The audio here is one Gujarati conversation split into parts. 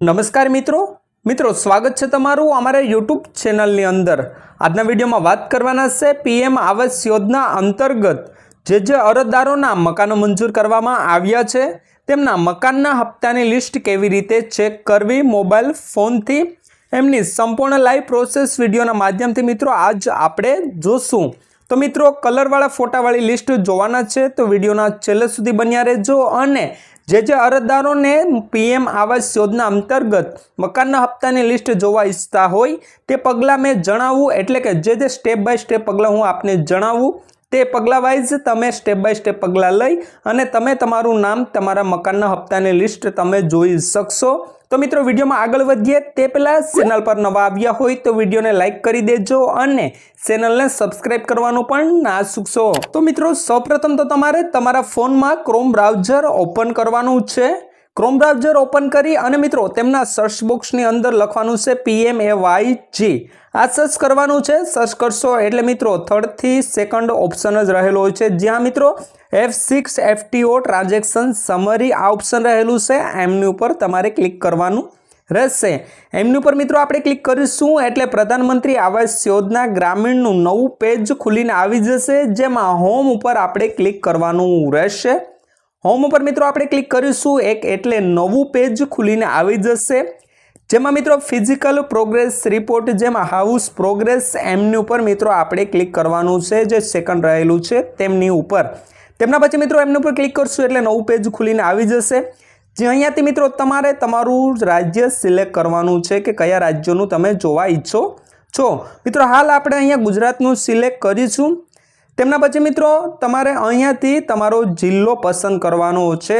નમસ્કાર મિત્રો. મિત્રો, સ્વાગત છે તમારું અમારા યુટ્યુબ ચેનલની અંદર. આજના વિડીયોમાં વાત કરવાના છે પીએમ આવાસ યોજના અંતર્ગત જે જે અરજદારોના મકાનો મંજૂર કરવામાં આવ્યા છે, તેમના મકાનના હપ્તાની લિસ્ટ કેવી રીતે ચેક કરવી મોબાઈલ ફોનથી? એમની સંપૂર્ણ લાઈવ પ્રોસેસ વિડીયોના માધ્યમથી મિત્રો, આજ આપણે જોશું. તો મિત્રો, કલરવાળા ફોટાવાળી લિસ્ટ જોવાના છે, તો વિડીયોના છેલ્લે સુધી બન્યા રહેજો અને જે જે અરજદારોને પીએમ આવાસ યોજના અંતર્ગત મકાનના હપ્તાની લિસ્ટ જોવા ઈચ્છતા હોય, તે પગલાં મેં જણાવવું એટલે કે જે જે સ્ટેપ બાય સ્ટેપ પગલાં હું આપને જણાવું. તે પગલાં વાઇઝ તમે સ્ટેપ બાય સ્ટેપ પગલાં લઈ અને તમે તમારું નામ તમારા મકાનના હપ્તાની લિસ્ટ તમે જોઈ શકશો. તો મિત્રો, વિડીયોમાં આગળ વધીએ. તે પહેલાં ચેનલ પર નવા આવ્યા હોય તો વિડીયોને લાઇક કરી દેજો અને ચેનલને સબસ્ક્રાઇબ કરવાનું પણ ના ચૂકશો તો મિત્રો, સૌપ્રથમ તો તમારે તમારા ફોનમાં ક્રોમ બ્રાઉઝર ઓપન કરવાનું છે. ક્રોમ બ્રાઉઝર ઓપન કરી અને મિત્રો તેમના સર્ચ બોક્સની અંદર લખવાનું છે પીએમ એ વાય જી આ સર્ચ કરવાનું છે. સર્ચ કરશો એટલે મિત્રો થર્ડથી સેકન્ડ ઓપ્શન જ રહેલો હોય છે. જ્યાં મિત્રો F six FTO transaction summary આ ઓપ્શન રહેલું છે. એમની ઉપર તમારે ક્લિક કરવાનું રહેશે. એમની ઉપર મિત્રો આપણે ક્લિક કરીશું એટલે પ્રધાનમંત્રી આવાસ યોજના ગ્રામીણનું નવું પેજ ખુલીને આવી જશે, જેમાં હોમ ઉપર આપણે ક્લિક કરવાનું રહેશે. હોમ ઉપર મિત્રો આપણે ક્લિક કરીશું. એક એટલે નવું પેજ ખુલીને આવી જશે. જેમાં મિત્રો ફિઝિકલ પ્રોગ્રેસ રિપોર્ટ જેમાં હાઉસ પ્રોગ્રેસ એમની ઉપર મિત્રો આપણે ક્લિક કરવાનું છે. જે સેકન્ડ રહેલું છે તેમની ઉપર. તેમના પછી મિત્રો એમની ઉપર ક્લિક કરશું એટલે નવું પેજ ખુલીને આવી જશે. જે અહીંયાથી મિત્રો તમારે તમારું રાજ્ય સિલેક્ટ કરવાનું છે કે કયા રાજ્યનું તમે જોવા ઈચ્છો છો. મિત્રો હાલ આપણે અહીંયા ગુજરાતનું સિલેક્ટ કરીશું. તેમના પછી મિત્રો, તમારે અહીંયાથી તમારો જિલ્લો પસંદ કરવાનો છે.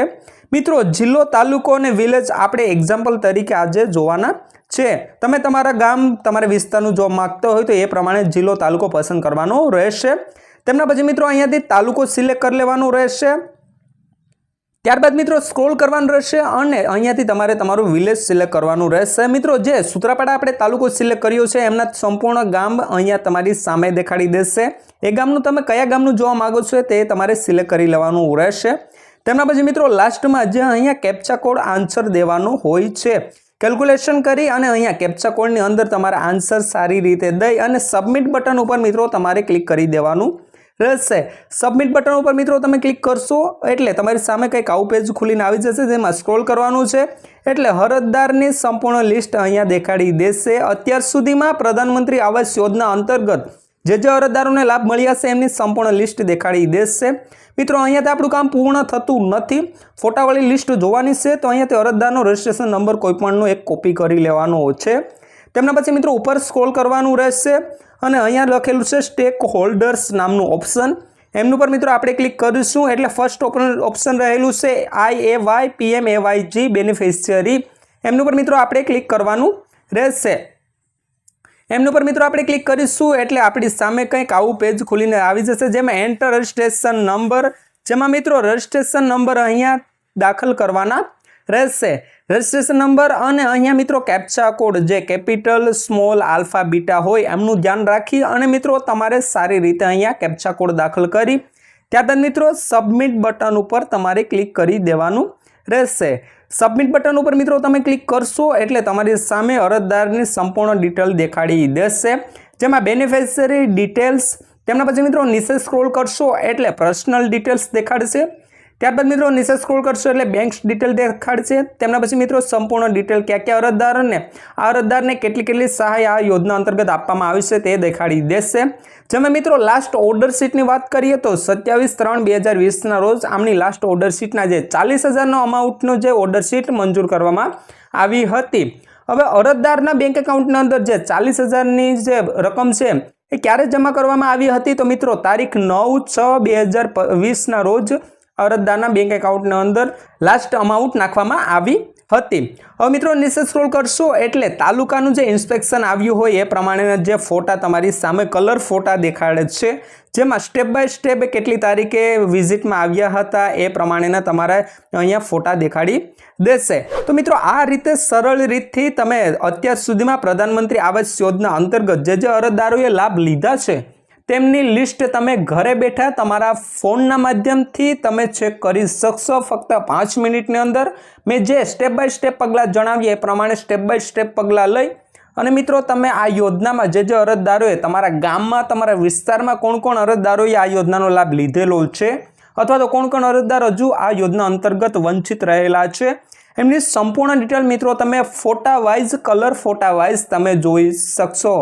મિત્રો, જિલ્લો તાલુકો અને વિલેજ આપણે એક્ઝામ્પલ તરીકે આજે જોવાના છે. તમે તમારા ગામ, તમારા વિસ્તારનું જોવા માગતા હોય તો એ પ્રમાણે જિલ્લો તાલુકો પસંદ કરવાનો રહેશે. તેમના પછી મિત્રો, અહીંયાથી તાલુકો સિલેક્ટ કરી લેવાનું રહેશે. ત્યારબાદ મિત્રો સ્ક્રોલ કરવાનું રહેશે અને અહીંયાથી તમારે તમારું વિલેજ સિલેક્ટ કરવાનું રહેશે. મિત્રો, જે સૂત્રાપાડા આપણે તાલુકો સિલેક્ટ કર્યો છે, એમના સંપૂર્ણ ગામ અહીંયા તમારી સામે દેખાડી દેશે. એ ગામનું તમે કયા ગામનું જોવા માગો છો તે તમારે સિલેક્ટ કરી લેવાનું રહેશે. તેમના પછી મિત્રો લાસ્ટમાં જે અહીંયા કેપ્ચા કોડ આન્સર દેવાનો હોય છે. કેલ્ક્યુલેશન કરી અને અહીંયા કેપ્ચા કોડની અંદર તમારે આન્સર સારી રીતે દઈ અને સબમિટ બટન ઉપર મિત્રો તમારે ક્લિક કરી દેવાનું રહેશે. સબમિટ બટન ઉપર મિત્રો તમે ક્લિક કરશો, એટલે તમારી સામે કંઈક આવું પેજ ખુલીને આવી જશે, જેમાં સ્ક્રોલ કરવાનું છે. એટલે હરજદારની સંપૂર્ણ લિસ્ટ અહીંયા દેખાડી દેશે. અત્યાર સુધીમાં પ્રધાનમંત્રી આવાસ યોજના અંતર્ગત જે જે અરજદારોને લાભ મળ્યા છે, એમની સંપૂર્ણ લિસ્ટ દેખાડી દેશે. મિત્રો અહીંયાથી આપણું કામ પૂર્ણ થતું નથી. ફોટાવાળી લિસ્ટ જોવાની છે, તો અહીંયાથી અરજદારનો રજિસ્ટ્રેશન નંબર કોઈપણનો એક કોપી કરી લેવાનો છે. તેમના પછી મિત્રો ઉપર સ્ક્રોલ કરવાનું રહેશે. અને અહીંયા લખેલું છે સ્ટેક હોલ્ડર્સ નામનું ઓપ્શન એમનું પર મિત્રો આપણે ક્લિક કરીશું. એટલે ફર્સ્ટ ઓપ્શન રહેલું છે I A Y PM A Y G beneficiary એમનું પર મિત્રો આપણે ક્લિક કરવાનું રહેશે. એમનું પર મિત્રો આપણે ક્લિક કરીશું. એટલે આપણી સામે કંઈક આવું પેજ ખુલીને આવી જશે, જેમાં એન્ટર રજિસ્ટ્રેશન નંબર જેમાં મિત્રો રજિસ્ટ્રેશન નંબર અહીંયા દાખલ કરવાના રહેશે. રજિસ્ટ્રેશન નંબર અને અહીંયા મિત્રો કેપ્ચા કોડ જે કેપિટલ સ્મોલ આલ્ફા બીટા હોય એમનું ધ્યાન રાખી અને મિત્રો તમારે સારી રીતે અહીંયા કેપ્ચા કોડ દાખલ કરી. ત્યારબાદ મિત્રો સબમિટ બટન ઉપર તમારે ક્લિક કરી દેવાનું રહેશે. સબમિટ બટન ઉપર મિત્રો તમે ક્લિક કરશો એટલે તમારી સામે અરજદારની સંપૂર્ણ ડિટેલ દેખાડી દેશે. જેમાં બેનિફિશરી ડિટેલ્સ તેમના પછી મિત્રો નીચે સ્ક્રોલ કરશો એટલે પર્સનલ ડિટેલ્સ દેખાડશે. ત્યારબાદ મિત્રો નીચે સ્ક્રોલ કરશો એટલે બેંક ડિટેલ દેખાડશે. તેમના પછી મિત્રો સંપૂર્ણ ડિટેલ ક્યાં ક્યાં અરજદારોને આ અરજદારને કેટલી કેટલી સહાય આ યોજના અંતર્ગત આપવામાં આવી છે તે દેખાડી દેશે. જેમાં મિત્રો લાસ્ટ ઓર્ડર શીટની વાત કરીએ તો સત્યાવીસ ત્રણ બે હજાર વીસના રોજ આમની લાસ્ટ ઓર્ડર શીટના જે ચાલીસ હજારનો અમાઉન્ટનો જે ઓર્ડર શીટ મંજૂર કરવામાં આવી હતી. હવે અરજદારના બેંક એકાઉન્ટની અંદર જે ચાલીસ હજારની જે રકમ છે એ ક્યારે જમા કરવામાં આવી હતી તો મિત્રો તારીખ નવ છ બે હજાર વીસના રોજ અરજદારના બેંક એકાઉન્ટની અંદર લાસ્ટ અમાઉન્ટ નાખવામાં આવી હતી. હવે મિત્રો, નીચે સ્ક્રોલ કરશો એટલે તાલુકાનું જે ઇન્સ્પેક્શન આવ્યું હોય એ પ્રમાણેના જે ફોટા તમારી સામે કલર ફોટા દેખાડે છે. જેમાં સ્ટેપ બાય સ્ટેપ કેટલી તારીખે વિઝિટમાં આવ્યા હતા એ પ્રમાણેના તમારા અહીંયા ફોટા દેખાડી દેશે. તો મિત્રો, આ રીતે સરળ રીતથી તમે અત્યાર સુધીમાં પ્રધાનમંત્રી આવાસ યોજના અંતર્ગત જે જે અરજદારોએ લાભ લીધા છે તેમની લિસ્ટ તમે ઘરે બેઠા તમારા ફોનના માધ્યમથી તમે ચેક કરી શકશો. ફક્ત પાંચ મિનિટની અંદર મેં જે સ્ટેપ બાય સ્ટેપ પગલાં જણાવીએ એ પ્રમાણે સ્ટેપ બાય સ્ટેપ પગલાં લઈ. અને મિત્રો, તમે આ યોજનામાં જે જે અરજદારોએ તમારા ગામમાં, તમારા વિસ્તારમાં કોણ કોણ અરજદારોએ આ યોજનાનો લાભ લીધેલો છે? અથવા તો કોણ કોણ અરજદાર હજુ આ યોજના અંતર્ગત વંચિત રહેલા છે? એમની સંપૂર્ણ ડિટેલ મિત્રો તમે ફોટા વાઇઝ કલર ફોટા વાઇઝ તમે જોઈ શકશો.